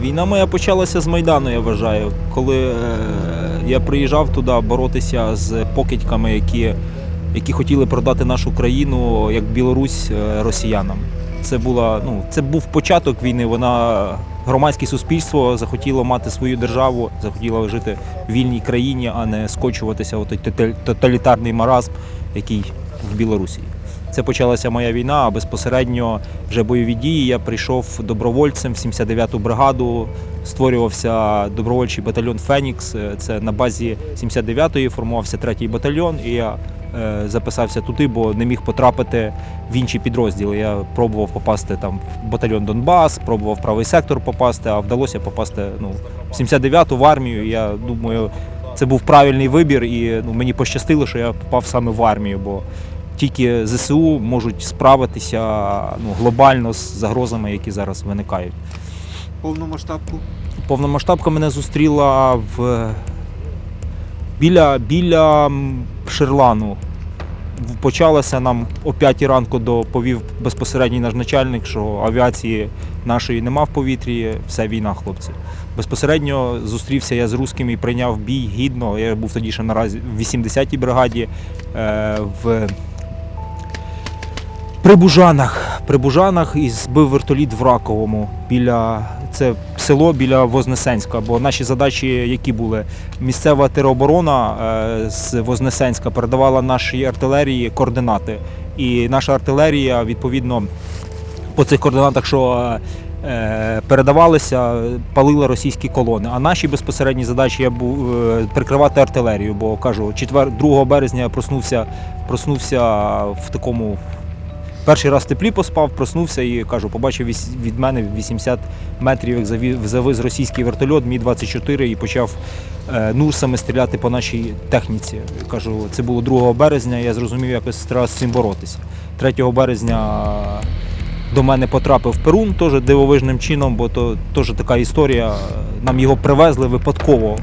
Війна моя почалася з Майдану, я вважаю, коли е, я приїжджав туди боротися з покидьками, які, які хотіли продати нашу країну як Білорусь е, росіянам. Це була ну це був початок війни. Вона громадське суспільство захотіло мати свою державу, захотіло жити в вільній країні, а не скочуватися у той тоталітарний маразм, який в Білорусі. Це почалася моя війна, а безпосередньо вже бойові дії. Я прийшов добровольцем в 79-ту бригаду. Створювався добровольчий батальйон Фенікс. Е, Це на базі 79-ї формувався третій батальйон, і я е, записався туди, бо не міг потрапити в інші підрозділи. Я пробував попасти там в батальйон Донбас, пробував в правий сектор попасти, а вдалося попасти ну, в 79-ту в армію. Я думаю, це був правильний вибір, і ну, мені пощастило, що я попав саме в армію, бо тільки ЗСУ можуть справитися ну, глобально з загрозами, які зараз виникають. Повномасштабку. Повномасштабка мене зустріла в біля, біля Шерлану. Почалося нам о 5 ранку доповів безпосередній наш начальник, що авіації нашої нема в повітрі, все війна, хлопці. Безпосередньо зустрівся я з русскими і прийняв бій гідно. Я був тоді ще наразі в 80-й бригаді е, в Прибужанах. Прибужанах і збив вертоліт в Раковому біля це село біля Вознесенська. Бо наші задачі, які були, місцева тероборона е, з Вознесенська передавала нашій артилерії координати. І наша артилерія, відповідно, по цих координатах, що е, передавалися, палила російські колони. А наші безпосередні задачі я був е, прикривати артилерію, бо кажу, 4, 2 березня я проснувся, проснувся в такому. Перший раз теплі поспав, проснувся і кажу, побачив від мене 80 метрів, як завіз російський вертольот Мі-24 і почав е, нурсами стріляти по нашій техніці. Кажу, це було 2 березня, я зрозумів, якось треба з цим боротися. 3 березня до мене потрапив Перун, теж дивовижним чином, бо то теж така історія. Нам його привезли випадково.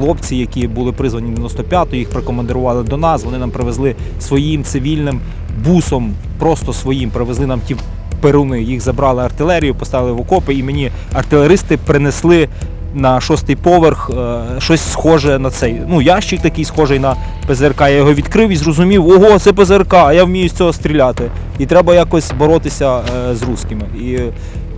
Хлопці, які були призвані 95-го, їх прикомандирували до нас. Вони нам привезли своїм цивільним бусом, просто своїм, привезли нам ті перуни. Їх забрали артилерію, поставили в окопи, і мені артилеристи принесли на шостий поверх е, щось схоже на цей. Ну, ящик такий схожий на ПЗРК. Я його відкрив і зрозумів, ого, це ПЗРК, а я вмію з цього стріляти. І треба якось боротися е, з русскими. І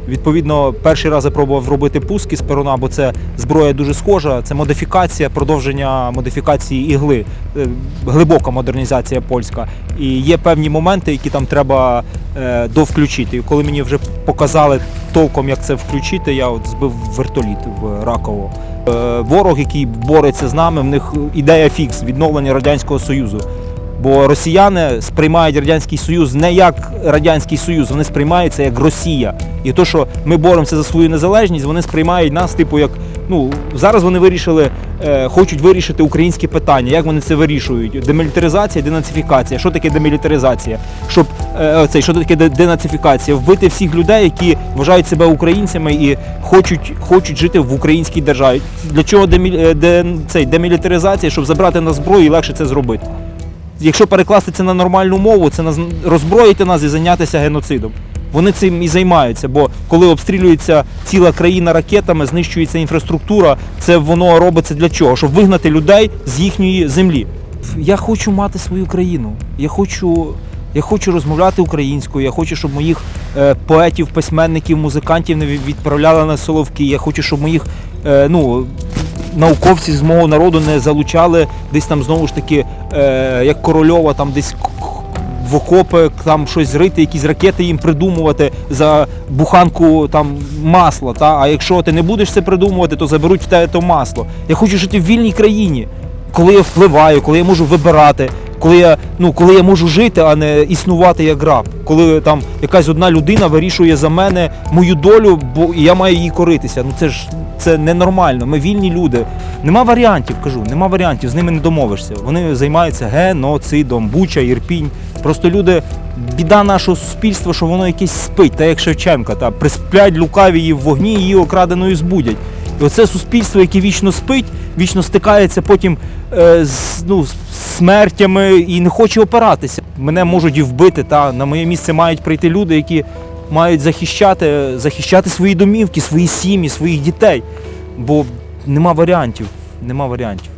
відповідно перший раз я пробував робити пуски з перуна, бо це зброя дуже схожа. Це модифікація, продовження модифікації ігли, е, глибока модернізація польська. І є певні моменти, які там треба е, довключити. І коли мені вже показали толком, як це включити, я от збив вертоліт в Раково. Е, Ворог, який бореться з нами, в них ідея фікс відновлення радянського союзу. Бо росіяни сприймають радянський союз не як радянський союз, вони сприймають це як Росія. І то, що ми боремося за свою незалежність, вони сприймають нас, типу, як ну зараз вони вирішили, е, хочуть вирішити українське питання. Як вони це вирішують? Демілітаризація, денацифікація. Що таке демілітаризація? Щоб е, що таке денацифікація? Вбити всіх людей, які вважають себе українцями і хочуть, хочуть жити в українській державі. Для чого демі, е, де, цей, демілітаризація? Щоб забрати на зброю і легше це зробити. Якщо перекласти це на нормальну мову, це роззброїти нас і зайнятися геноцидом. Вони цим і займаються, бо коли обстрілюється ціла країна ракетами, знищується інфраструктура, це воно робиться для чого? Щоб вигнати людей з їхньої землі. Я хочу мати свою країну. Я хочу, я хочу розмовляти українською. Я хочу, щоб моїх е, поетів, письменників, музикантів не відправляли на соловки. Я хочу, щоб моїх е, ну, науковців з мого народу не залучали десь там знову ж таки, е, як Корольова, там десь в окопи, там щось рити, якісь ракети їм придумувати за буханку там масла. Та? А якщо ти не будеш це придумувати, то заберуть в тебе то масло. Я хочу жити в вільній країні, коли я впливаю, коли я можу вибирати. Коли я, ну, коли я можу жити, а не існувати як раб, коли там якась одна людина вирішує за мене мою долю, бо я маю її коритися. Ну це ж це ненормально. Ми вільні люди. Нема варіантів, кажу, нема варіантів, з ними не домовишся. Вони займаються геноцидом, буча, ірпінь. Просто люди, біда нашого суспільства, що воно якесь спить, та як Шевченка, та присплять лукаві її в вогні, її окраденою збудять. І оце суспільство, яке вічно спить, вічно стикається потім е, з ну, смертями і не хочу опиратися. Мене можуть і вбити, та на моє місце мають прийти люди, які мають захищати, захищати свої домівки, свої сім'ї, своїх дітей. Бо нема варіантів. Нема варіантів.